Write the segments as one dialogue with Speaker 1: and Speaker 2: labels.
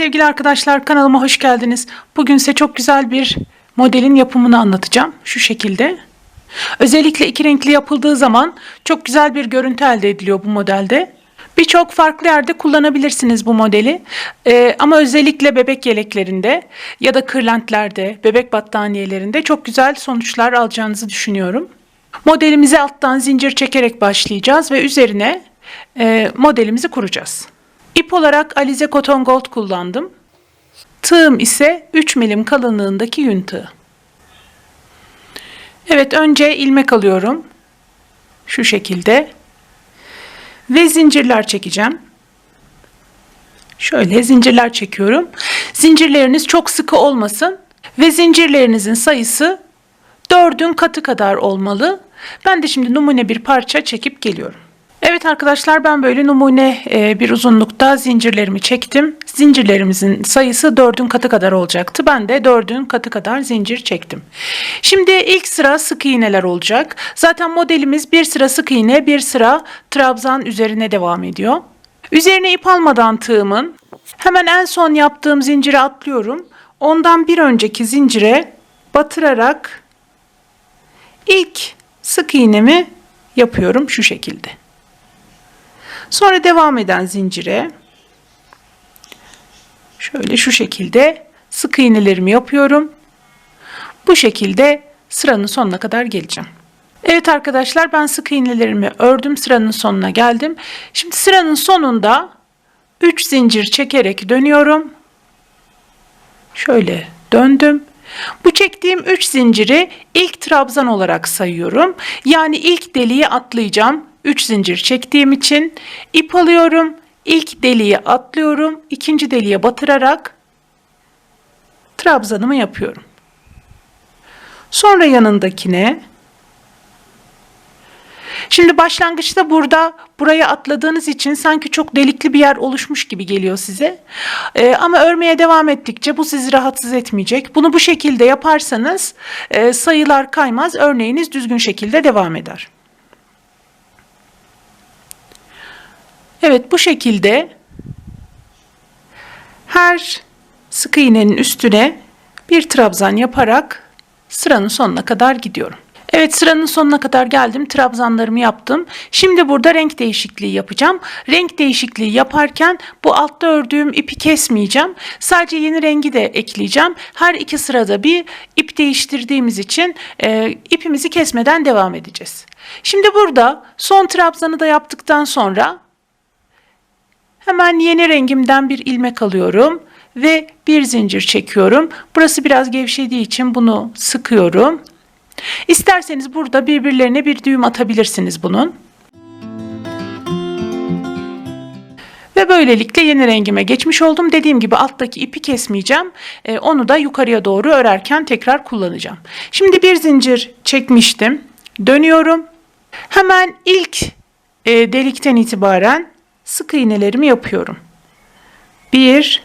Speaker 1: sevgili arkadaşlar kanalıma hoş geldiniz. Bugün size çok güzel bir modelin yapımını anlatacağım. Şu şekilde. Özellikle iki renkli yapıldığı zaman çok güzel bir görüntü elde ediliyor bu modelde. Birçok farklı yerde kullanabilirsiniz bu modeli. Ee, ama özellikle bebek yeleklerinde ya da kırlentlerde, bebek battaniyelerinde çok güzel sonuçlar alacağınızı düşünüyorum. Modelimize alttan zincir çekerek başlayacağız ve üzerine e, modelimizi kuracağız. İp olarak Alize Cotton Gold kullandım. Tığım ise 3 milim kalınlığındaki yün tığı. Evet önce ilmek alıyorum. Şu şekilde. Ve zincirler çekeceğim. Şöyle zincirler çekiyorum. Zincirleriniz çok sıkı olmasın ve zincirlerinizin sayısı dördün katı kadar olmalı. Ben de şimdi numune bir parça çekip geliyorum. Evet arkadaşlar ben böyle numune e, bir uzunlukta zincirlerimi çektim. Zincirlerimizin sayısı dördün katı kadar olacaktı. Ben de dördün katı kadar zincir çektim. Şimdi ilk sıra sık iğneler olacak. Zaten modelimiz bir sıra sık iğne bir sıra trabzan üzerine devam ediyor. Üzerine ip almadan tığımın hemen en son yaptığım zincire atlıyorum. Ondan bir önceki zincire batırarak ilk sık iğnemi yapıyorum şu şekilde. Sonra devam eden zincire şöyle şu şekilde sık iğnelerimi yapıyorum. Bu şekilde sıranın sonuna kadar geleceğim. Evet arkadaşlar ben sık iğnelerimi ördüm sıranın sonuna geldim. Şimdi sıranın sonunda 3 zincir çekerek dönüyorum. Şöyle döndüm. Bu çektiğim 3 zinciri ilk trabzan olarak sayıyorum. Yani ilk deliğe atlayacağım. 3 zincir çektiğim için ip alıyorum. İlk deliğe atlıyorum. ikinci deliğe batırarak trabzanımı yapıyorum. Sonra yanındakine Şimdi başlangıçta burada buraya atladığınız için sanki çok delikli bir yer oluşmuş gibi geliyor size. Ee, ama örmeye devam ettikçe bu sizi rahatsız etmeyecek. Bunu bu şekilde yaparsanız e, sayılar kaymaz, örneğiniz düzgün şekilde devam eder. Evet bu şekilde her sık iğnenin üstüne bir trabzan yaparak sıranın sonuna kadar gidiyorum. Evet sıranın sonuna kadar geldim. Trabzanlarımı yaptım. Şimdi burada renk değişikliği yapacağım. Renk değişikliği yaparken bu altta ördüğüm ipi kesmeyeceğim. Sadece yeni rengi de ekleyeceğim. Her iki sırada bir ip değiştirdiğimiz için e, ipimizi kesmeden devam edeceğiz. Şimdi burada son trabzanı da yaptıktan sonra hemen yeni rengimden bir ilmek alıyorum ve bir zincir çekiyorum. Burası biraz gevşediği için bunu sıkıyorum. İsterseniz burada birbirlerine bir düğüm atabilirsiniz bunun. Ve böylelikle yeni rengime geçmiş oldum. Dediğim gibi alttaki ipi kesmeyeceğim. Ee, onu da yukarıya doğru örerken tekrar kullanacağım. Şimdi bir zincir çekmiştim. Dönüyorum. Hemen ilk e, delikten itibaren sık iğnelerimi yapıyorum. 1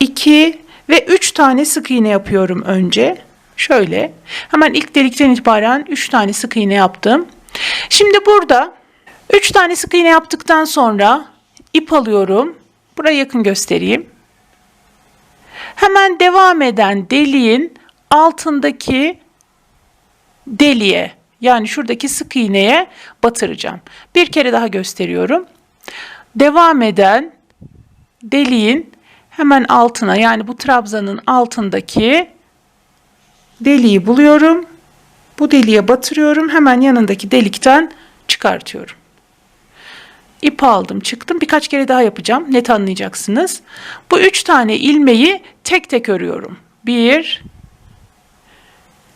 Speaker 1: 2 ve 3 tane sık iğne yapıyorum önce. Şöyle hemen ilk delikten itibaren 3 tane sık iğne yaptım. Şimdi burada 3 tane sık iğne yaptıktan sonra ip alıyorum. Buraya yakın göstereyim. Hemen devam eden deliğin altındaki deliğe yani şuradaki sık iğneye batıracağım. Bir kere daha gösteriyorum. Devam eden deliğin hemen altına yani bu trabzanın altındaki deliği buluyorum. Bu deliğe batırıyorum. Hemen yanındaki delikten çıkartıyorum. İp aldım, çıktım. Birkaç kere daha yapacağım. Net anlayacaksınız. Bu üç tane ilmeği tek tek örüyorum. Bir,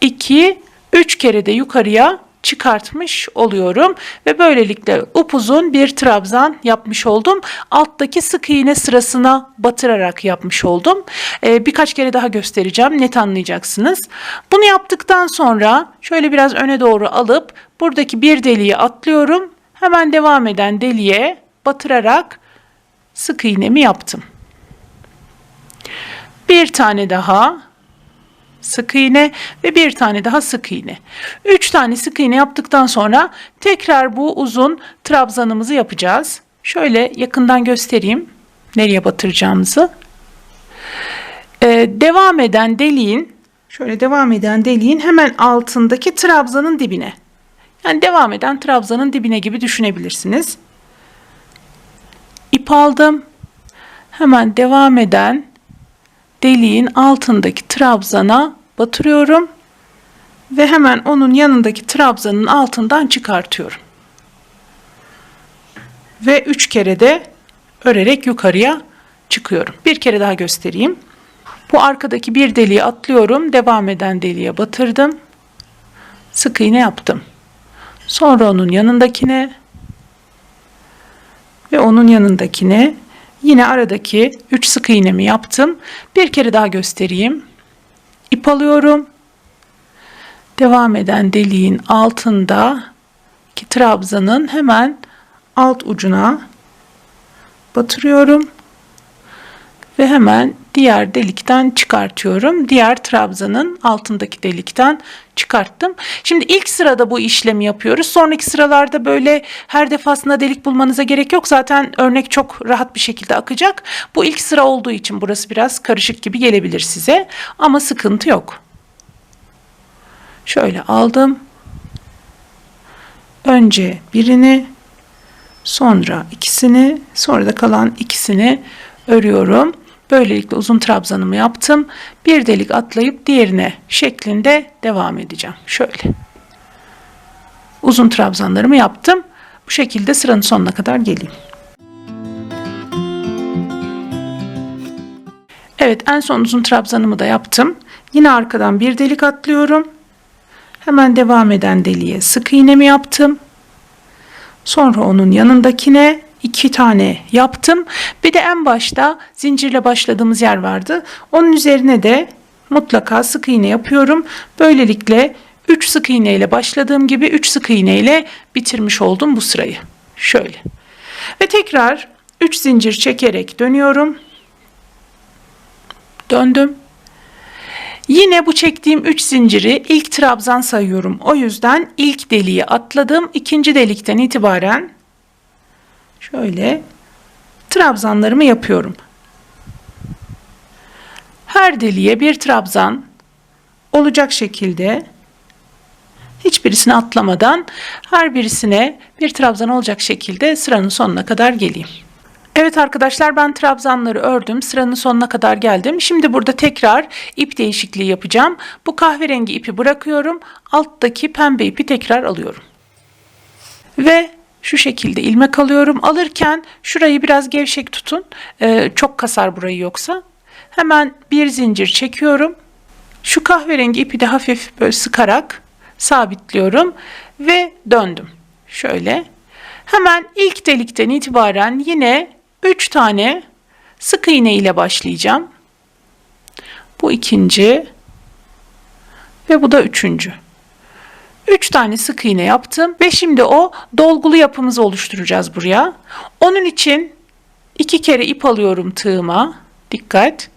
Speaker 1: iki, üç kere de yukarıya çıkartmış oluyorum ve böylelikle upuzun bir trabzan yapmış oldum. Alttaki sık iğne sırasına batırarak yapmış oldum. Ee, birkaç kere daha göstereceğim net anlayacaksınız. Bunu yaptıktan sonra şöyle biraz öne doğru alıp buradaki bir deliği atlıyorum. Hemen devam eden deliğe batırarak sık iğnemi yaptım. Bir tane daha sık iğne ve bir tane daha sık iğne. Üç tane sık iğne yaptıktan sonra tekrar bu uzun trabzanımızı yapacağız. Şöyle yakından göstereyim. nereye batıracağımızı. Ee, devam eden deliğin şöyle devam eden deliğin hemen altındaki trabzanın dibine. Yani devam eden trabzanın dibine gibi düşünebilirsiniz. İp aldım. Hemen devam eden deliğin altındaki trabzana batırıyorum ve hemen onun yanındaki trabzanın altından çıkartıyorum. Ve üç kere de örerek yukarıya çıkıyorum. Bir kere daha göstereyim. Bu arkadaki bir deliği atlıyorum. Devam eden deliğe batırdım. Sık iğne yaptım. Sonra onun yanındakine ve onun yanındakine yine aradaki 3 sık iğnemi yaptım. Bir kere daha göstereyim. İp alıyorum. Devam eden deliğin altında ki trabzanın hemen alt ucuna batırıyorum ve hemen diğer delikten çıkartıyorum. Diğer trabzanın altındaki delikten çıkarttım. Şimdi ilk sırada bu işlemi yapıyoruz. Sonraki sıralarda böyle her defasında delik bulmanıza gerek yok. Zaten örnek çok rahat bir şekilde akacak. Bu ilk sıra olduğu için burası biraz karışık gibi gelebilir size. Ama sıkıntı yok. Şöyle aldım. Önce birini, sonra ikisini, sonra da kalan ikisini örüyorum. Böylelikle uzun trabzanımı yaptım. Bir delik atlayıp diğerine şeklinde devam edeceğim. Şöyle. Uzun trabzanlarımı yaptım. Bu şekilde sıranın sonuna kadar geleyim. Evet en son uzun trabzanımı da yaptım. Yine arkadan bir delik atlıyorum. Hemen devam eden deliğe sık iğnemi yaptım. Sonra onun yanındakine iki tane yaptım. Bir de en başta zincirle başladığımız yer vardı. Onun üzerine de mutlaka sık iğne yapıyorum. Böylelikle 3 sık iğne ile başladığım gibi 3 sık iğne ile bitirmiş oldum bu sırayı. Şöyle. Ve tekrar 3 zincir çekerek dönüyorum. Döndüm. Yine bu çektiğim 3 zinciri ilk trabzan sayıyorum. O yüzden ilk deliği atladım. İkinci delikten itibaren şöyle trabzanlarımı yapıyorum. Her deliğe bir trabzan olacak şekilde hiçbirisini atlamadan her birisine bir trabzan olacak şekilde sıranın sonuna kadar geleyim. Evet arkadaşlar ben trabzanları ördüm. Sıranın sonuna kadar geldim. Şimdi burada tekrar ip değişikliği yapacağım. Bu kahverengi ipi bırakıyorum. Alttaki pembe ipi tekrar alıyorum. Ve şu şekilde ilmek alıyorum. Alırken şurayı biraz gevşek tutun. Ee, çok kasar burayı yoksa. Hemen bir zincir çekiyorum. Şu kahverengi ipi de hafif böyle sıkarak sabitliyorum ve döndüm. Şöyle. Hemen ilk delikten itibaren yine 3 tane sık iğne ile başlayacağım. Bu ikinci ve bu da üçüncü. 3 tane sık iğne yaptım ve şimdi o dolgulu yapımızı oluşturacağız buraya. Onun için iki kere ip alıyorum tığıma. Dikkat.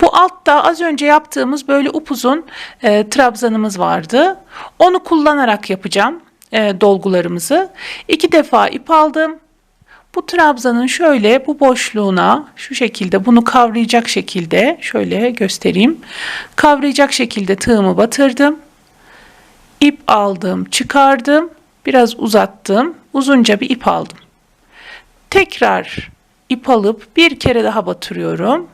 Speaker 1: Bu altta az önce yaptığımız böyle upuzun e, trabzanımız vardı. Onu kullanarak yapacağım e, dolgularımızı. İki defa ip aldım. Bu trabzanın şöyle bu boşluğuna şu şekilde bunu kavrayacak şekilde şöyle göstereyim. Kavrayacak şekilde tığımı batırdım. İp aldım, çıkardım. Biraz uzattım. Uzunca bir ip aldım. Tekrar ip alıp bir kere daha batırıyorum.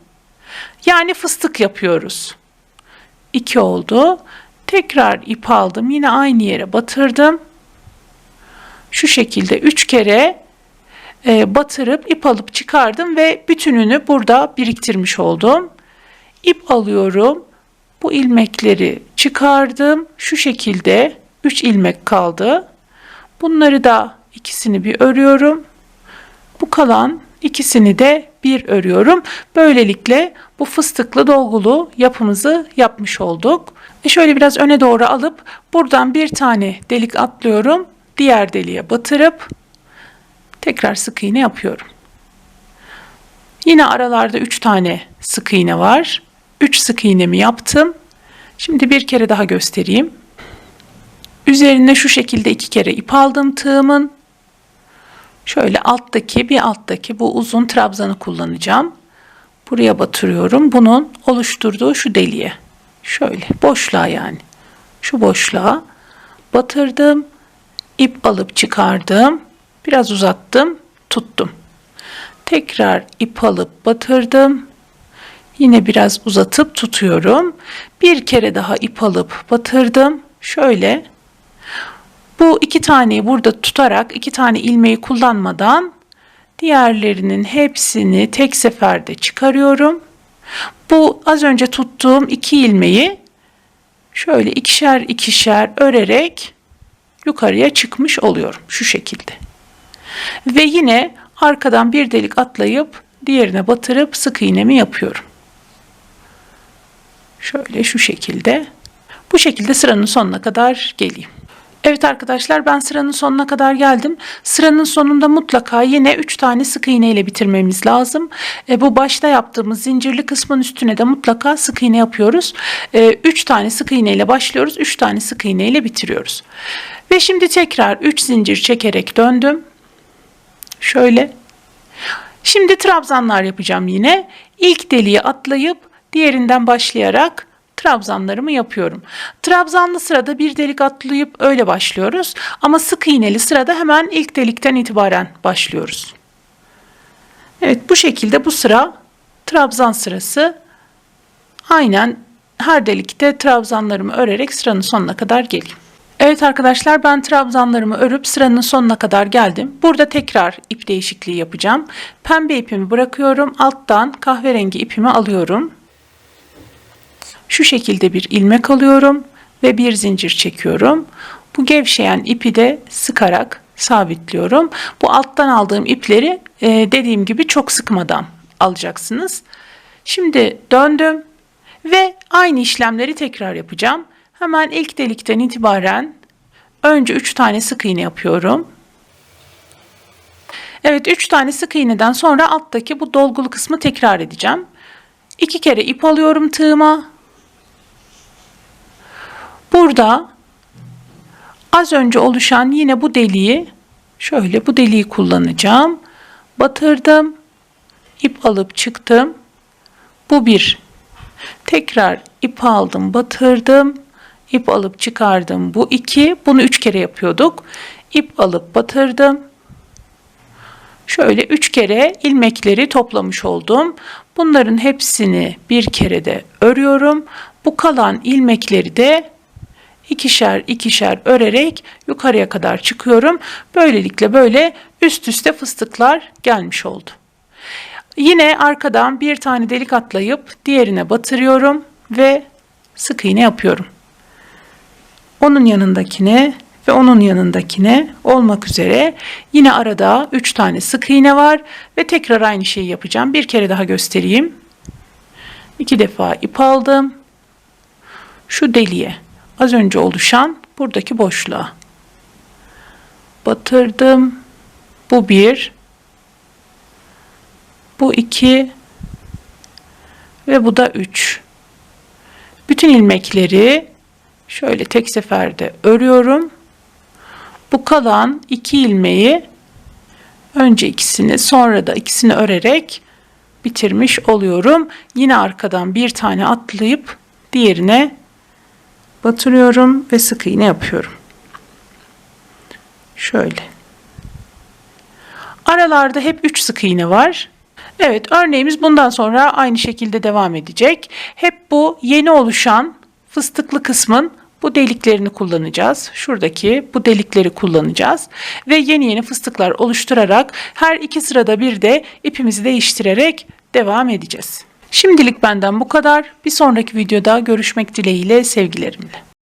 Speaker 1: Yani fıstık yapıyoruz. İki oldu. Tekrar ip aldım. Yine aynı yere batırdım. Şu şekilde üç kere e, batırıp ip alıp çıkardım ve bütününü burada biriktirmiş oldum. İp alıyorum. Bu ilmekleri çıkardım. Şu şekilde 3 ilmek kaldı. Bunları da ikisini bir örüyorum. Bu kalan ikisini de bir örüyorum. Böylelikle bu fıstıklı dolgulu yapımızı yapmış olduk. E şöyle biraz öne doğru alıp buradan bir tane delik atlıyorum. Diğer deliğe batırıp tekrar sık iğne yapıyorum. Yine aralarda 3 tane sık iğne var. 3 sık iğnemi yaptım. Şimdi bir kere daha göstereyim. Üzerine şu şekilde iki kere ip aldım tığımın. Şöyle alttaki bir alttaki bu uzun trabzanı kullanacağım. Buraya batırıyorum. Bunun oluşturduğu şu deliğe. Şöyle boşluğa yani. Şu boşluğa batırdım. ip alıp çıkardım. Biraz uzattım. Tuttum. Tekrar ip alıp batırdım. Yine biraz uzatıp tutuyorum. Bir kere daha ip alıp batırdım. Şöyle. Bu iki taneyi burada tutarak iki tane ilmeği kullanmadan diğerlerinin hepsini tek seferde çıkarıyorum. Bu az önce tuttuğum iki ilmeği şöyle ikişer ikişer örerek yukarıya çıkmış oluyorum şu şekilde. Ve yine arkadan bir delik atlayıp diğerine batırıp sık iğnemi yapıyorum. Şöyle şu şekilde. Bu şekilde sıranın sonuna kadar geleyim. Evet arkadaşlar ben sıranın sonuna kadar geldim. Sıranın sonunda mutlaka yine 3 tane sık iğne ile bitirmemiz lazım. E, bu başta yaptığımız zincirli kısmın üstüne de mutlaka sık iğne yapıyoruz. 3 e, tane sık iğne ile başlıyoruz. 3 tane sık iğne ile bitiriyoruz. Ve şimdi tekrar 3 zincir çekerek döndüm. Şöyle. Şimdi trabzanlar yapacağım yine. İlk deliği atlayıp diğerinden başlayarak trabzanlarımı yapıyorum. Trabzanlı sırada bir delik atlayıp öyle başlıyoruz. Ama sık iğneli sırada hemen ilk delikten itibaren başlıyoruz. Evet bu şekilde bu sıra trabzan sırası. Aynen her delikte trabzanlarımı örerek sıranın sonuna kadar geleyim. Evet arkadaşlar ben trabzanlarımı örüp sıranın sonuna kadar geldim. Burada tekrar ip değişikliği yapacağım. Pembe ipimi bırakıyorum. Alttan kahverengi ipimi alıyorum. Şu şekilde bir ilmek alıyorum ve bir zincir çekiyorum. Bu gevşeyen ipi de sıkarak sabitliyorum. Bu alttan aldığım ipleri e, dediğim gibi çok sıkmadan alacaksınız. Şimdi döndüm ve aynı işlemleri tekrar yapacağım. Hemen ilk delikten itibaren önce 3 tane sık iğne yapıyorum. Evet 3 tane sık iğneden sonra alttaki bu dolgulu kısmı tekrar edeceğim. 2 kere ip alıyorum tığıma. Burada az önce oluşan yine bu deliği şöyle bu deliği kullanacağım. Batırdım. ip alıp çıktım. Bu bir. Tekrar ip aldım, batırdım. ip alıp çıkardım. Bu iki. Bunu üç kere yapıyorduk. İp alıp batırdım. Şöyle üç kere ilmekleri toplamış oldum. Bunların hepsini bir kere de örüyorum. Bu kalan ilmekleri de ikişer ikişer örerek yukarıya kadar çıkıyorum. Böylelikle böyle üst üste fıstıklar gelmiş oldu. Yine arkadan bir tane delik atlayıp diğerine batırıyorum ve sık iğne yapıyorum. Onun yanındakine ve onun yanındakine olmak üzere yine arada 3 tane sık iğne var ve tekrar aynı şeyi yapacağım. Bir kere daha göstereyim. İki defa ip aldım. Şu deliğe az önce oluşan buradaki boşluğa batırdım. Bu bir, bu iki ve bu da üç. Bütün ilmekleri şöyle tek seferde örüyorum. Bu kalan iki ilmeği önce ikisini sonra da ikisini örerek bitirmiş oluyorum. Yine arkadan bir tane atlayıp diğerine batırıyorum ve sık iğne yapıyorum. Şöyle. Aralarda hep 3 sık iğne var. Evet örneğimiz bundan sonra aynı şekilde devam edecek. Hep bu yeni oluşan fıstıklı kısmın bu deliklerini kullanacağız. Şuradaki bu delikleri kullanacağız. Ve yeni yeni fıstıklar oluşturarak her iki sırada bir de ipimizi değiştirerek devam edeceğiz. Şimdilik benden bu kadar. Bir sonraki videoda görüşmek dileğiyle sevgilerimle.